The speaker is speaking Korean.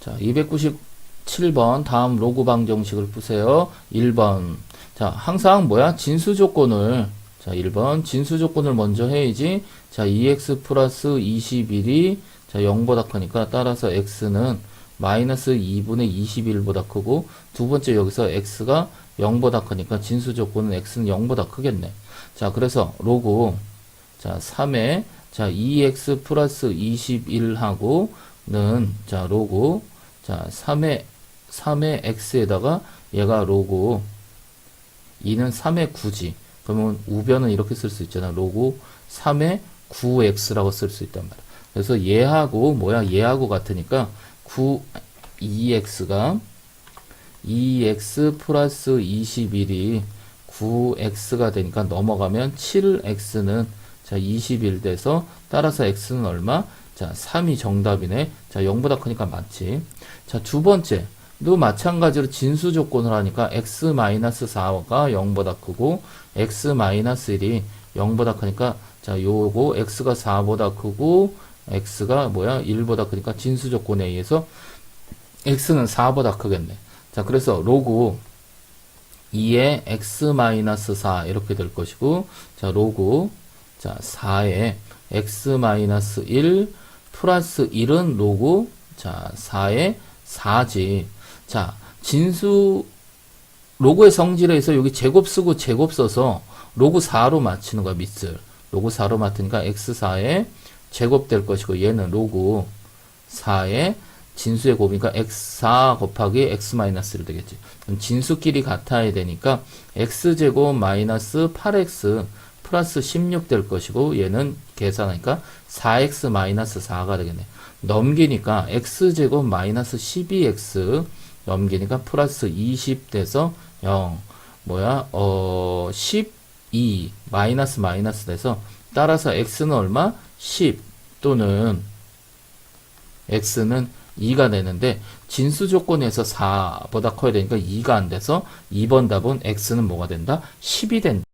자, 297번 다음 로그 방정식을 푸세요. 1번. 자, 항상 뭐야? 진수 조건을 자, 1번 진수 조건을 먼저 해야지. 자, 2x 플러스 21이 자, 0보다 크니까 따라서 x는 마이너스 2분의 21보다 크고 두 번째 여기서 x가 0보다 크니까 진수 조건은 x는 0보다 크겠네. 자, 그래서 로그 자, 3에 자, 2x 플러스 21하고 는 자, 로그 자, 3의 3의 x에다가 얘가 로그 2는 3의 9지. 그러면 우변은 이렇게 쓸 수 있잖아. 로그 3의 9x라고 쓸 수 있단 말이야. 그래서 얘하고 뭐야? 얘하고 같으니까 9 2x가 2x 플러스 21이 9x가 되니까 넘어가면 7x는 자, 21 돼서 따라서 x는 얼마? 자, 3이 정답이네. 자, 0보다 크니까 맞지. 자, 두 번째. 도 마찬가지로 진수 조건을 하니까 x-4가 0보다 크고 x-1이 0보다 크니까 자, 요거 x가 4보다 크고 x가 뭐야? 1보다 크니까 진수 조건에 의해서 x는 4보다 크겠네. 자, 그래서 로그 2의 x-4 이렇게 될 것이고 자, 로그 자, 4의 x-1 플러스 1은 로그 자, 4의 4지. 자, 진수 로그의 성질에서 여기 제곱 쓰고 제곱 써서 로그 4로 맞추는 거야, 밑을. 로그 4로 맞으니까 x4의 제곱 될 것이고 얘는 로그 4의 진수의 곱이니까 x4 곱하기 x-1 되겠지. 진수끼리 같아야 되니까 x제곱 마이너스 8x 플러스 16 될 것이고 얘는 계산하니까 4x 마이너스 4가 되겠네. 넘기니까 x제곱 마이너스 12x 넘기니까 플러스 20 돼서 0 뭐야? 어 12 마이너스 마이너스 돼서 따라서 x는 얼마? 10 또는 x는 2가 되는데 진수 조건에서 4보다 커야 되니까 2가 안 돼서 2번 답은 x는 뭐가 된다? 10이 된다